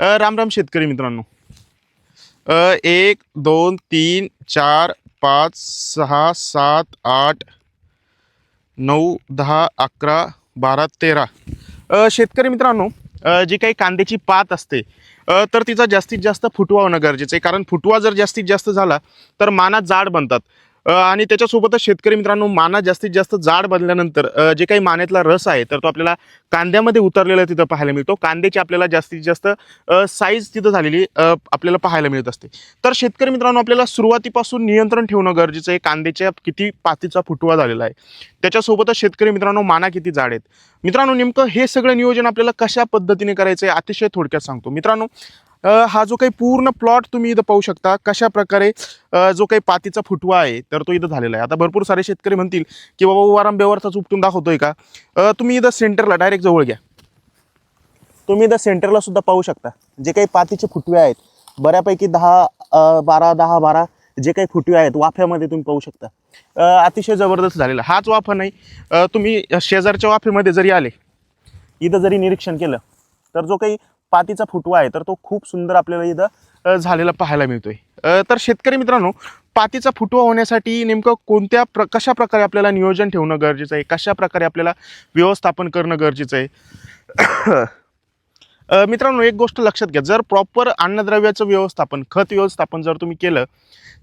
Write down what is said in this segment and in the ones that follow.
राम राम शेतकरी मित्रांनो. एक दोन तीन चार पाच सहा सात आठ नऊ दहा अकरा बारा तेरा. शेतकरी मित्रांनो जी काही कांद्याची पात असते तर तिचा जास्तीत जास्त फुटवा होणं गरजेचं आहे. कारण फुटवा जर जास्तीत जास्त झाला तर माना जाड बनतात. आणि त्याच्यासोबतच शेतकरी मित्रांनो माना जास्तीत जास्त जाड बनल्यानंतर जे काही मानेतला रस आहे तर तो आपल्याला कांद्यामध्ये उतरलेला तिथं पाहायला मिळतो. कांद्याची आपल्याला जास्तीत जास्त साईज तिथं झालेली आपल्याला पाहायला मिळत असते. तर शेतकरी मित्रांनो आपल्याला सुरुवातीपासून नियंत्रण ठेवणं गरजेचं आहे. कांद्याच्या किती पातीचा फुटवा झालेला आहे. त्याच्यासोबतच शेतकरी मित्रांनो माना किती जाड आहेत. मित्रांनो नेमकं हे सगळं नियोजन आपल्याला कशा पद्धतीने करायचं आहे अतिशय थोडक्यात सांगतो. मित्रांनो हा जो काही पूर्ण प्लॉट तुम्ही इथं पाहू शकता कशा प्रकारे जो काही पातीचा फुटवा आहे तर तो इथं झालेला आहे. आता भरपूर सारे शेतकरी म्हणतील की बाबा वारं बेवरचाच उपटून दाखवतोय का? तुम्ही इथं सेंटरला डायरेक्ट जवळ घ्या. तुम्ही इथं सेंटरला सुद्धा पाहू शकता. जे काही पातीचे फुटवे आहेत बऱ्यापैकी दहा बारा दहा बारा जे काही फुटवे आहेत वाफ्यामध्ये तुम्ही पाहू शकता. अतिशय जबरदस्त झालेला. हाच वाफा नाही. तुम्ही शेजारच्या वाफेमध्ये जरी आले इथं जरी निरीक्षण केलं तर जो काही पातीचा फुटवा आहे तर तो खूप सुंदर आपल्याला इथं झालेला पाहायला मिळतोय. तर शेतकरी मित्रांनो पातीचा फुटवा होण्यासाठी नेमकं कोणत्या प्र कशा प्रकारे आपल्याला नियोजन ठेवणं गरजेचं आहे? कशा प्रकारे आपल्याला व्यवस्थापन करणं गरजेचं आहे? मित्रांनो एक गोष्ट लक्षात घ्या. जर प्रॉपर अन्नद्रव्याचं व्यवस्थापन खत व्यवस्थापन जर तुम्ही केलं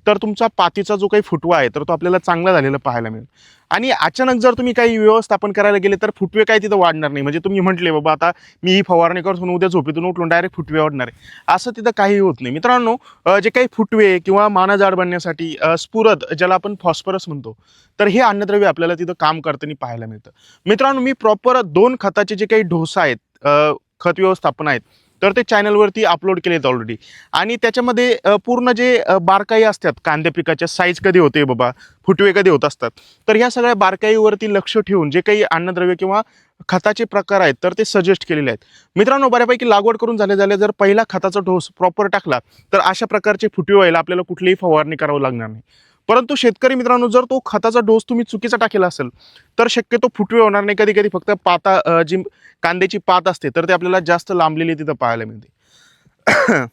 तर तुमचा पातीचा जो काही फुटवा आहे तर तो आपल्याला चांगला झालेला पाहायला मिळेल. आणि अचानक जर तुम्ही काही व्यवस्थापन करायला गेले तर फुटवे काय तिथं वाढणार नाही. म्हणजे तुम्ही म्हटले बाबा आता मी ही फवारणी करतो उद्या झोपेतून उठून डायरेक्ट फुटवे वाढणार आहे. असं तिथं काही होत नाही. मित्रांनो जे काही फुटवे किंवा माना जाड बनण्यासाठी स्फुरद ज्याला आपण फॉस्फरस म्हणतो तर हे अन्नद्रव्य आपल्याला तिथं काम करताना पाहायला मिळतं. मित्रांनो मी प्रॉपर दोन खताचे जे काही ढोसा आहेत खत व्यवस्थापन आहेत. तर ते चॅनलवरती अपलोड केले आहेत ऑलरेडी आणि त्याच्यामध्ये पूर्ण जे बारकाई असतात कांद्या पिकाच्या साईज कधी होते बाबा फुटवे कधी होत असतात. तर ह्या सगळ्या बारकाईवरती लक्ष ठेवून जे काही अन्नद्रव्य किंवा खताचे प्रकार आहेत तर ते सजेस्ट केलेले आहेत. मित्रांनो बऱ्यापैकी लागवड करून झाले झाले जर पहिला खताचा डोस प्रॉपर टाकला तर अशा प्रकारचे फुटवे व्हायला आपल्याला कुठलीही फवारणी करावं लागणार नाही. परंतु शेतकरी मित्रांनो जर तो खताचा डोस तुम्ही चुकीचा टाकेला असेल तर शक्यतो फुटवे होणार नाही. कधी कधी फक्त पाता जी कांद्याची पात असते तर ते आपल्याला जास्त लांबलेली तिथं पाहायला मिळते.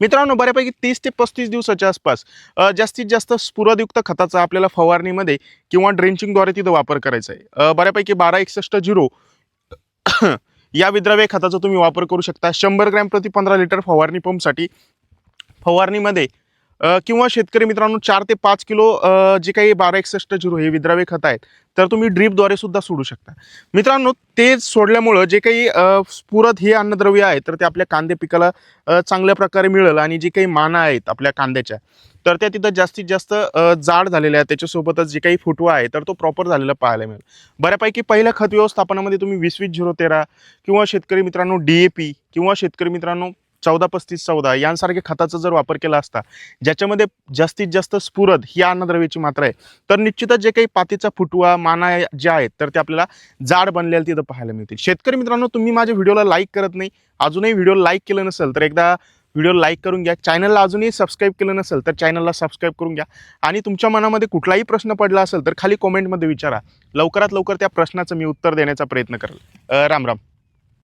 मित्रांनो बऱ्यापैकी तीस ते पस्तीस दिवसाच्या आसपास जास्तीत जास्त स्फुरदयुक्त खताचा आपल्याला फवारणीमध्ये किंवा ड्रेंचिंगद्वारे तिथं वापर करायचा आहे. बऱ्यापैकी बारा एकसष्ट झिरो या विद्राव्य खताचा तुम्ही वापर करू शकता. शंभर ग्रॅम प्रति पंधरा लिटर फवारणी पंपसाठी फवारणीमध्ये किंवा शेतकरी मित्रांनो चार ते पाच किलो जे काही बारा एकसष्ट झिरो हे विद्रावे खत आहेत तर तुम्ही ड्रीपद्वारे सुद्धा सोडू शकता. मित्रांनो ते सोडल्यामुळं जे काही स्फुरद हे अन्नद्रव्य आहे तर ते आपल्या कांदे पिकाला चांगल्या प्रकारे मिळेल आणि जे काही माना आहेत आपल्या कांद्याच्या तर त्या तिथं जास्तीत जास्त जाड झालेल्या आहेत. त्याच्यासोबतच जे काही फुटवा आहे तर तो प्रॉपर झालेला पाहायला मिळेल. बऱ्यापैकी पहिल्या खत व्यवस्थापनामध्ये तुम्ही वीस वीस झिरो तेरा किंवा शेतकरी मित्रांनो डी ए पी किंवा शेतकरी मित्रांनो चौदा पस्तीस चौदा यांसारख्या खताचा जर वापर केला असता ज्याच्यामध्ये जास्तीत जास्त स्फुरद ही अन्नद्रव्याची मात्रा आहे तर निश्चितच जे काही पातीचा फुटवा माना आहे- आहेत तर ते आपल्याला जाड बनलेलं तिथं पाहायला मिळतील. शेतकरी मित्रांनो तुम्ही माझ्या व्हिडिओला लाईक करत नाही अजूनही व्हिडिओ लाईक केलं नसेल तर एकदा व्हिडिओ लाईक करून घ्या. चॅनलला अजूनही सबस्क्राईब केलं नसेल तर चॅनलला सबस्क्राईब करून घ्या. आणि तुमच्या मनामध्ये कुठलाही प्रश्न पडला असेल तर खाली कॉमेंटमध्ये विचारा. लवकरात लवकर त्या प्रश्नाचं मी उत्तर देण्याचा प्रयत्न करेल. राम राम.